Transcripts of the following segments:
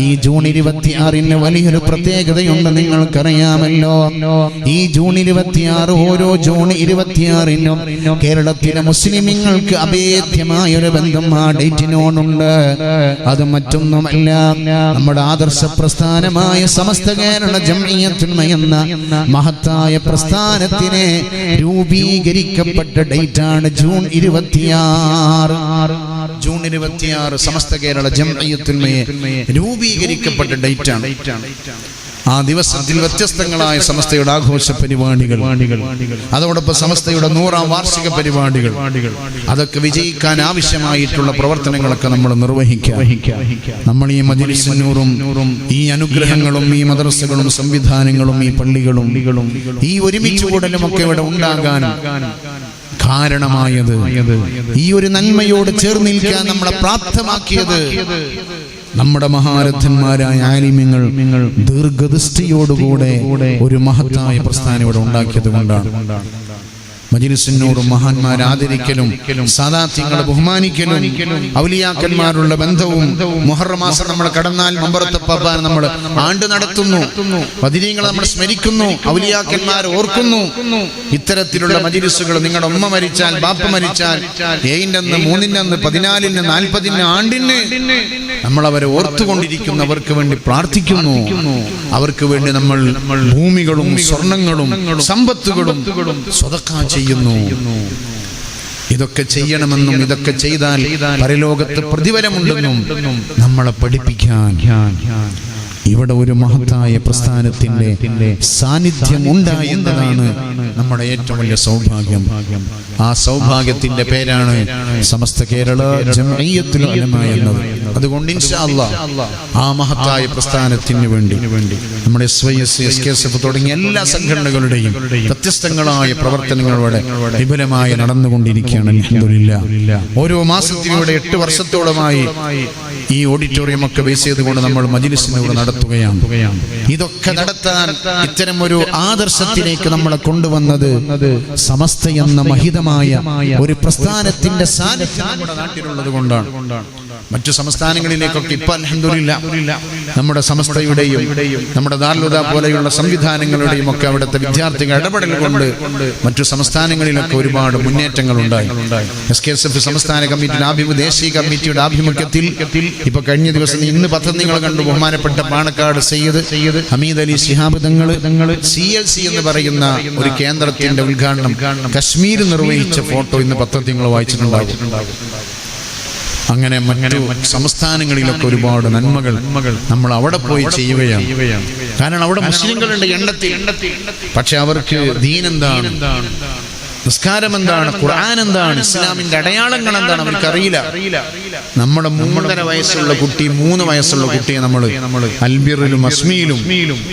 ഈ ജൂൺ ഇരുപത്തിയാറിന് വലിയൊരു പ്രത്യേകതയുണ്ട് നിങ്ങൾക്കറിയാമല്ലോ. ഈ ജൂൺ ഇരുപത്തിയാറ് ഓരോ ജൂൺ ഇരുപത്തിയാറിനും കേരളത്തിലെ മുസ്ലിമീങ്ങൾക്ക് അഭേദ്യമായ ഒരു ബന്ധം ആ ഡേറ്റിനോടുണ്ട്. അത് മറ്റൊന്നുമല്ല നമ്മുടെ ആദർശ പ്രസ്ഥാനമായ സമസ്ത കേരള എന്ന മഹത്തായ പ്രസ്ഥാനത്തിനെ രൂപീകരിക്കപ്പെട്ട ഡേറ്റാണ് ജൂൺ ഇരുപത്തിയാറ്. ജൂൺ ഇരുപത്തിയാറ് സമസ്ത കേരള ജംഇയ്യത്തുൽമയെ രൂപീകരിക്കപ്പെട്ട ആണ് ആ ദിവസത്തിൽ വ്യത്യസ്തങ്ങളായ സമസ്തയുടെ ആഘോഷ പരിപാടികൾ. അതോടൊപ്പം സമസ്തയുടെ നൂറാം വാർഷിക പരിപാടികൾ. അതൊക്കെ വിജയിക്കാൻ ആവശ്യമായിട്ടുള്ള പ്രവർത്തനങ്ങളൊക്കെ നമ്മൾ നിർവഹിക്കാം. നമ്മൾ ഈ മജിലിസിനൂറും ഈ അനുഗ്രഹങ്ങളും ഈ മദ്രസകളും സംവിധാനങ്ങളും ഈ പള്ളികളും ഈ ഒരുമിച്ച് കൂടലും ഒക്കെ ഇവിടെ ഉണ്ടാകാനും കാരണമായത് ഈ ഒരു നന്മയോട് ചേർന്ന് നിൽക്കാൻ നമ്മളെ പ്രാപ്തമാക്കിയത് നമ്മുടെ മഹാരഥന്മാരായ ആലിമ്യങ്ങൾ ദീർഘദൃഷ്ടിയോടുകൂടെ ഒരു മഹത്തായ പ്രസ്ഥാനം ഇവിടെ ഉണ്ടാക്കിയത് കൊണ്ടാണ്. മജിലിസിനോടും മഹാന്മാർ ആദരിക്കലും സാദാത്യങ്ങളെ ബഹുമാനിക്കലും ഔലിയാക്കന്മാരുള്ള ബന്ധവും മുഹറമാസം നമ്മൾ കടന്നാൽ മമ്പറത്തപ്പാൻ നമ്മൾ ആണ്ട് നടത്തുന്നു. പതിനീങ്ങളെ നമ്മൾ സ്മരിക്കുന്നു. ഔലിയാക്കന്മാർ ഓർക്കുന്നു. ഇത്തരത്തിലുള്ള മജിലിസുകൾ നിങ്ങളുടെ ഉമ്മ മരിച്ചാൽ ബാപ്പ മരിച്ചാൽ ഏഴിന്റെ അന്ന് മൂന്നിന്റെ അന്ന് പതിനാലിന് നാൽപ്പതിന് ആണ്ടിന് നമ്മൾ അവരെ ഓർത്തുകൊണ്ടിരിക്കുന്നവർക്ക് വേണ്ടി പ്രാർത്ഥിക്കുന്നു. അവർക്ക് വേണ്ടി നമ്മൾ ഭൂമികളും സ്വർണങ്ങളും സമ്പത്തുകളും സ്വതക്കാ ചെയ്യുന്നു. ഇതൊക്കെ ചെയ്യണമെന്നും ഇതൊക്കെ ചെയ്താൽ പരലോകത്ത് പ്രതിഫലമുണ്ടെന്നും നമ്മളെ പഠിപ്പിക്കാൻ. ഇവിടെ ഒരു മഹത്തായ പ്രസ്ഥാനത്തിന്റെ സാന്നിധ്യം ഉണ്ടായെന്നതാണ് നമ്മുടെ ഏറ്റവും വലിയ സൗഭാഗ്യം. ആ സൗഭാഗ്യത്തിന്റെ പേരാണ് സമസ്ത കേരള ജംഇയ്യത്തുൽ ഉലമ എന്നത്. അതുകൊണ്ട് ആ മഹത്തായ പ്രസ്ഥാനത്തിന് വേണ്ടി നമ്മുടെ S Y S S K S F തുടങ്ങിയ എല്ലാ സംഘടനകളുടെയും വ്യത്യസ്തങ്ങളായ പ്രവർത്തനങ്ങളോടെ വിപുലമായി നടന്നുകൊണ്ടിരിക്കുകയാണ്. അൽഹംദുലില്ലാ. ഓരോ മാസത്തിലൂടെ എട്ട് വർഷത്തോളമായി ഈ ഓഡിറ്റോറിയം ഒക്കെ ബേസ് ചെയ്തുകൊണ്ട് നമ്മൾ മജിലിസിനൂടെ നടത്തുകയാണ് ഇതൊക്കെ നടത്താൻ ഇത്തരം ഒരു ആദർശത്തിലേക്ക് നമ്മളെ കൊണ്ടുവന്നത് സമസ്ത എന്ന മഹിതമായ ഒരു പ്രസ്ഥാനത്തിന്റെ സാന്നിധ്യം നമ്മുടെ നാട്ടിലുള്ളത് കൊണ്ടാണ്. മറ്റു സംസ്ഥാനങ്ങളിലേക്കൊക്കെ ഇപ്പൊ അൽഹംദുലില്ലാ നമ്മുടെ സമസ്തയുടെയും നമ്മുടെ ദാർലുത പോലെയുള്ള സംവിധാനങ്ങളുടെയും ഒക്കെ അവിടുത്തെ വിദ്യാർത്ഥികൾ ഇടപെടൽ കൊണ്ട് മറ്റു സംസ്ഥാനങ്ങളിലൊക്കെ ഒരുപാട് മുന്നേറ്റങ്ങൾ ഉണ്ടായി എസ് കെ എസ് എഫ് സംസ്ഥാന കമ്മിറ്റിയുടെ ആഭിമുഖ്യ ദേശീയ കമ്മിറ്റിയുടെ ആഭിമുഖ്യത്തിൽ ഇപ്പൊ കഴിഞ്ഞ ദിവസം ഇന്ന് പദ്ധതികൾ നിങ്ങൾ കണ്ടു ബഹുമാനപ്പെട്ട Panakkad Sayyid Hameed Ali Shihab Thangal C L C എന്ന് പറയുന്ന ഒരു കേന്ദ്രത്തിന്റെ ഉദ്ഘാടനം കശ്മീർ നിർവഹിച്ച ഫോട്ടോ ഇന്ന് പത്രത്തിൽ വായിച്ചിട്ടുണ്ടാകും. അങ്ങനെ മറ്റു സംസ്ഥാനങ്ങളിലൊക്കെ ഒരുപാട് നന്മകൾ നമ്മൾ അവിടെ പോയി ചെയ്യുകയാണ്. കാരണം അവിടെ മുസ്ലിങ്ങളുണ്ട് എണ്ണത്തിൽ. പക്ഷെ അവർക്ക് ദീൻ എന്താണ് നിസ്കാരം എന്താണ്? ഖുർആൻ എന്താണ്? ഇസ്ലാമിന്റെ അടയാളങ്ങൾ എന്താണ് അവർക്ക് അറിയില്ല നമ്മുടെ മൂന്നര വയസ്സുള്ള കുട്ടി മൂന്ന് വയസ്സുള്ള കുട്ടിയെ നമ്മൾ അൽബിറിലും അസ്മിയിലും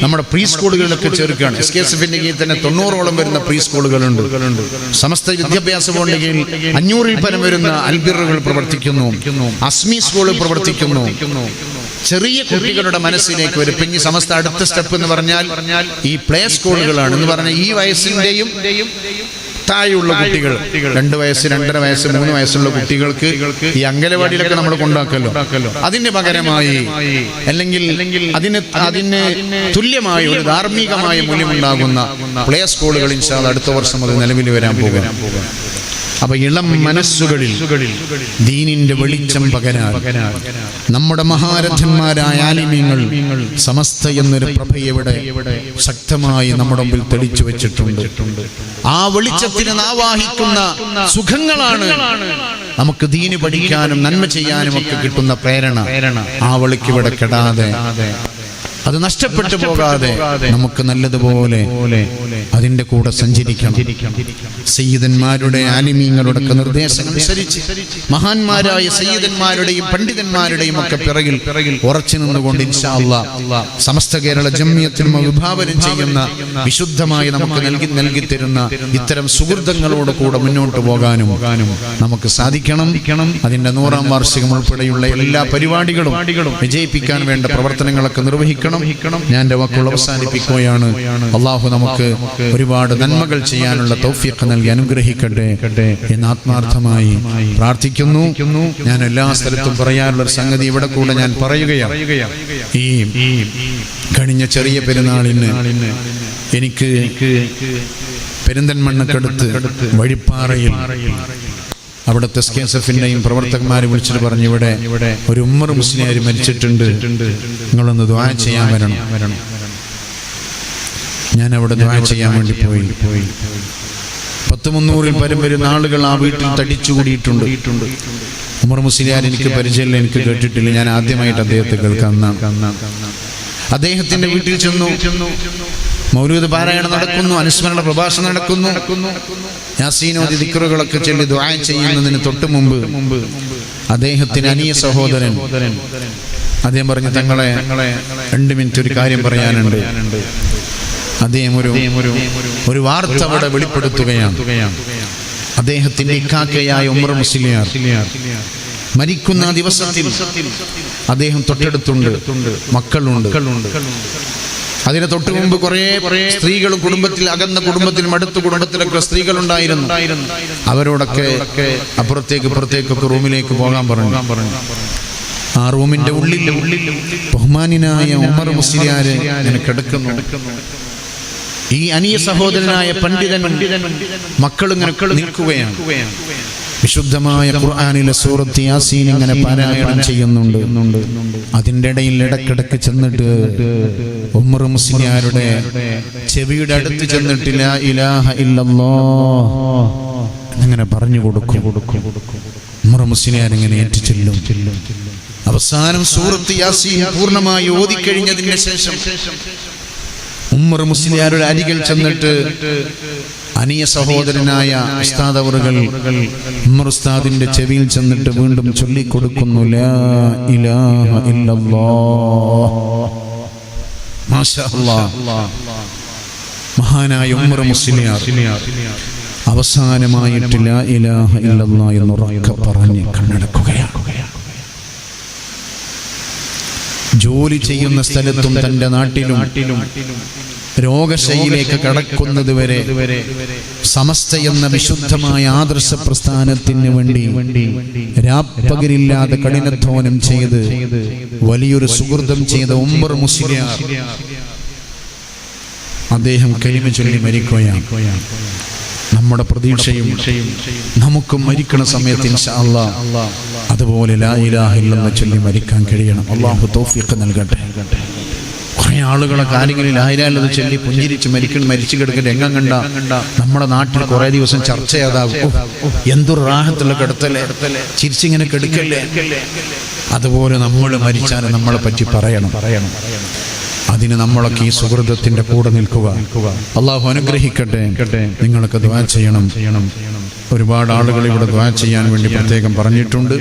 നമ്മുടെ പ്രീ സ്കൂളുകളിലൊക്കെ ചേർക്കുകയാണ് എസ് കെ എസ് എഫിന്റെ കീഴിൽ തന്നെ തൊണ്ണൂറോളം വരുന്ന പ്രീ സ്കൂളുകളുണ്ട്. സമസ്ത വിദ്യാഭ്യാസ ബോർഡിന്റെ കീഴിൽ അഞ്ഞൂറിൽ പരം വരുന്ന അൽബിറുകൾ പ്രവർത്തിക്കുന്നു. അസ്മി സ്കൂളിൽ പ്രവർത്തിക്കുന്നു. ചെറിയ കുട്ടികളുടെ മനസ്സിലേക്ക് വരും പിന്നെ സമസ്ത അടുത്ത സ്റ്റെപ്പ് എന്ന് പറഞ്ഞാൽ ഈ പ്ലേ സ്കൂളുകളാണ്. എന്ന് പറഞ്ഞാൽ ഈ വയസ്സിന്റെയും താഴെയുള്ള കുട്ടികൾ. രണ്ട് വയസ്സ് രണ്ടര വയസ്സ് മൂന്ന് വയസ്സുള്ള കുട്ടികൾക്ക് ഈ അങ്കലവാടിയിലൊക്കെ നമ്മൾ കൊണ്ടാക്കല്ലോ അതിന് പകരമായി അല്ലെങ്കിൽ അതിന് അതിന് തുല്യമായ ഒരു ധാർമ്മികമായ മൂല്യമുണ്ടാകുന്ന പ്ലേ സ്കൂളുകൾ ഇൻഷാദ് അടുത്ത വർഷം അത് നിലവിൽ വരാൻ പോകും. അപ്പൊ ഇളം മനസ്സുകളിൽ ദീനിന്റെ വെളിച്ചം പകരാൻ നമ്മുടെ മഹാരഥന്മാരായ ആലിമ്യങ്ങൾ സമസ്ത എന്നൊരു പ്രഭയെവിടെ ശക്തമായി നമ്മുടെ മുമ്പിൽ തെളിച്ചു വെച്ചിട്ടുണ്ട്. ആ വെളിച്ചത്തിന് നാവാഹിക്കുന്ന സുഖങ്ങളാണ്. നമുക്ക് ദീന് പഠിക്കാനും നന്മ ചെയ്യാനും ഒക്കെ കിട്ടുന്ന പ്രേരണ. ആ വെളിക്കിവിടെ കെടാതെ. അത് നഷ്ടപ്പെട്ടു പോകാതെ നമുക്ക് നല്ലതുപോലെ അതിന്റെ കൂടെ സഞ്ചരിക്കണം. സയ്യിദന്മാരുടെ ആലിമീങ്ങളുടെ ഒക്കെ നിർദ്ദേശം അനുസരിച്ച് മഹാന്മാരായ സയ്യിദന്മാരുടെയും പണ്ഡിതന്മാരുടെയും ഒക്കെ പിറകിൽ ഉറച്ചു നിന്നുകൊണ്ട് സമസ്ത കേരള ജമ്മിയത്തിലും വിഭാവനം ചെയ്യുന്ന വിശുദ്ധമായി നമുക്ക് നൽകി നൽകി തരുന്ന ഇത്തരം സുഹൃതങ്ങളോട് കൂടെ മുന്നോട്ട് പോകാനും നമുക്ക് സാധിക്കണം. അതിന്റെ നൂറാം വാർഷികം ഉൾപ്പെടെയുള്ള എല്ലാ പരിപാടികളും വിജയിപ്പിക്കാൻ വേണ്ട പ്രവർത്തനങ്ങളൊക്കെ നിർവഹിക്കണം. ഞാൻ എന്റെ വാക്കുകൾ അവസാനിപ്പിക്കുകയാണ്. അള്ളാഹു നമുക്ക് ഒരുപാട് നന്മകൾ ചെയ്യാനുള്ള തൗഫീഖ് നൽകി അനുഗ്രഹിക്കട്ടെ എന്ന് ആത്മാർത്ഥമായി പ്രാർത്ഥിക്കുന്നു. ഞാൻ എല്ലാ സ്ഥലത്തും പറയാനുള്ള ഒരു സംഗതി ഇവിടെ കൂടെ ഞാൻ പറയുകയാണ്. ഈ കഴിഞ്ഞ ചെറിയ പെരുന്നാളിന് എനിക്ക് പെരിന്തൻമണ്ണക്കടുത്ത് വഴിപ്പാറയിൽ അവിടുത്തെ കെ എസ് എഫിന്റെയും പ്രവർത്തകന്മാരെ വിളിച്ചിട്ട് പറഞ്ഞു ഇവിടെ ഒരു ഉമ്മർ മുസ്ലിയാർ മരിച്ചിട്ടുണ്ട്. നിങ്ങളൊന്ന് ദ്വാ ചെയ്യാൻ വരണം. ഞാൻ അവിടെ ദ്വാ ചെയ്യാൻ വേണ്ടി പോയി. പത്ത് മുന്നൂറിൽ പരം വരുന്ന ആളുകൾ ആ വീട്ടിൽ തടിച്ചുകൂടിയിട്ടുണ്ട് ഉമർ മുസ്ലിയാർ എനിക്ക് പരിചയമില്ല എനിക്ക് കേട്ടിട്ടില്ല. ഞാൻ ആദ്യമായിട്ട് അദ്ദേഹത്തെ കേൾക്കാം അദ്ദേഹത്തിന്റെ വീട്ടിൽ ചെന്നു. മൗലൂദ് പാരായണം നടക്കുന്നു അനുസ്മരണ പ്രഭാഷണം നടക്കുന്നു. യാസീനോദി ദിക്കറുകളൊക്കെ ചൊല്ലി ദ്വായ ചെയ്യുന്നതിന് തൊട്ട് മുമ്പ് അദ്ദേഹത്തിന് അനിയ സഹോദരൻ അദ്ദേഹം പറഞ്ഞു തങ്ങളെ രണ്ട് മിനിറ്റ് ഒരു കാര്യം പറയാനുണ്ട്. അദ്ദേഹം ഒരു ഒരു വാർത്ത അവിടെ വെളിപ്പെടുത്തുകയാണ്. അദ്ദേഹത്തിന്റെ ഇക്കാക്കയായ ഉമർ മുസ്ലിയാർ മരിക്കുന്ന ദിവസത്തിൽ അദ്ദേഹം തൊട്ടടുത്തുണ്ട്. മക്കളുണ്ട്. അതിന് തൊട്ട് മുമ്പ് കുറെ സ്ത്രീകൾ കുടുംബത്തിൽ അകന്ന കുടുംബത്തിലും അടുത്ത കുടുംബത്തിലൊക്കെ സ്ത്രീകൾ ഉണ്ടായിരുന്നു അവരോടൊക്കെ അപ്പുറത്തേക്ക് ഇപ്പുറത്തേക്കൊക്കെ റൂമിലേക്ക് പോകാൻ പറഞ്ഞു. ആ റൂമിന്റെ ഉള്ളിൽ ബഹുമാനായ ഉമർ മുസ്ലിയാര് കിടക്കുന്നു. ഈ അനിയ സഹോദരനായ പണ്ഡിതൻ മക്കൾ നിൽക്കുകയാണ്. വിശുദ്ധമായ ഖുർആാനിലെ സൂറത്ത് യാസീൻ ഇങ്ങനെ പാരായണം ചെയ്യുന്നുണ്ട്. അതിന്റെ ഇടയിൽ ഇടക്കിടക്ക് ചെന്നിട്ട് ഉമർ മുസ്ലിയാരുടെ ചെവിയുടെ അടുത്ത് ചെന്നിട്ട് ലാ ഇലാഹ ഇല്ലല്ലോ അങ്ങനെ പറഞ്ഞു കൊടുക്കും. ഉമർ മുസ്ലിയാർ ഇങ്ങനെ ഏറ്റു ചെല്ലും അവസാനം സൂറത്ത് യാസീൻ പൂർണമായി ഓതിക്കഴിഞ്ഞതിന് ശേഷം ഉമ്മർ മുസ്ലിയാരുടെ അരികിൽ ചെന്നിട്ട് അനിയ സഹോദരനായ ഉസ്താദവറുകൾ ഉസ്താദിന്റെ ചെവിയിൽ ചെന്നിട്ട് വീണ്ടും ചൊല്ലിക്കൊടുക്കുന്നു. മഹാനായ ഉമ്മർ മുസ്ലിയാർ അവസാനമായിട്ടില്ല ഇലാഹ ഇല്ലല്ലാഹ് എന്ന് ഉറക്കെ പറഞ്ഞ് കണ്ണടക്കുകയാണ് ജോലി ചെയ്യുന്ന സ്ഥലത്തും തന്റെ നാട്ടിലും രോഗശൈലിയിലേക്ക് കടക്കുന്നത് വരെ സമസ്ത എന്ന വിശുദ്ധമായ ആദർശ പ്രസ്ഥാനത്തിന് വേണ്ടി രാപ്പകരില്ലാതെ കഠിനധ്വാനം ചെയ്ത് വലിയൊരു സുഹൃതം ചെയ്ത ഉമ്മർ മുസ്ലിയാർ അദ്ദേഹം കരിമ ചൊല്ലി മരിക്കുകയാണ്. നമ്മുടെ പ്രതീക്ഷയും നമുക്കും മരിക്കണ സമയത്ത് അതുപോലെ ലാ ഇലാഹ ഇല്ലെന്ന് ചൊല്ലി മരിക്കാൻ കഴിയണം. അള്ളാഹു തൗഫീഖ് നൽകട്ടെ. കുറെ ആളുകളെ കാര്യങ്ങളിൽ ആയിരാലത് ചൊല്ലി പുഞ്ചിരിച്ച് മരിക്കണം മരിച്ചു കിടക്കുന്ന രംഗം കണ്ട നമ്മുടെ നാട്ടിൽ കുറെ ദിവസം ചർച്ച ചെയ്താകും എന്തൊരു റാഹത്തുള്ള കിടത്തല്ലേ? ചിരിച്ചിങ്ങനെ കെടുക്കല്ലേ? അതുപോലെ നമ്മൾ മരിച്ചാൽ നമ്മളെ പറ്റി പറയണം. പറയണം അതിന് നമ്മളൊക്കെ ഈ സുഹൃതത്തിന്റെ കൂടെ നിൽക്കുക. അള്ളാഹു അനുഗ്രഹിക്കട്ടെ. നിങ്ങൾക്ക് ദ്വാ ചെയ്യണം. ഒരുപാട് ആളുകൾ ഇവിടെ ദ്വാ ചെയ്യാൻ വേണ്ടി പ്രത്യേകം പറഞ്ഞിട്ടുണ്ട്.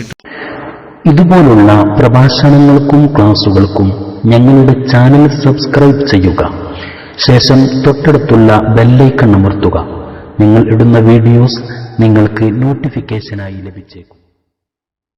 ഇതുപോലുള്ള പ്രഭാഷണങ്ങൾക്കും ക്ലാസുകൾക്കും ഞങ്ങളുടെ ചാനൽ സബ്സ്ക്രൈബ് ചെയ്യുക. ശേഷം തൊട്ടടുത്തുള്ള ബെല്ലൈക്കൺ അമർത്തുക. നിങ്ങൾ ഇടുന്ന വീഡിയോസ് നിങ്ങൾക്ക് നോട്ടിഫിക്കേഷനായി ലഭിച്ചേക്കും.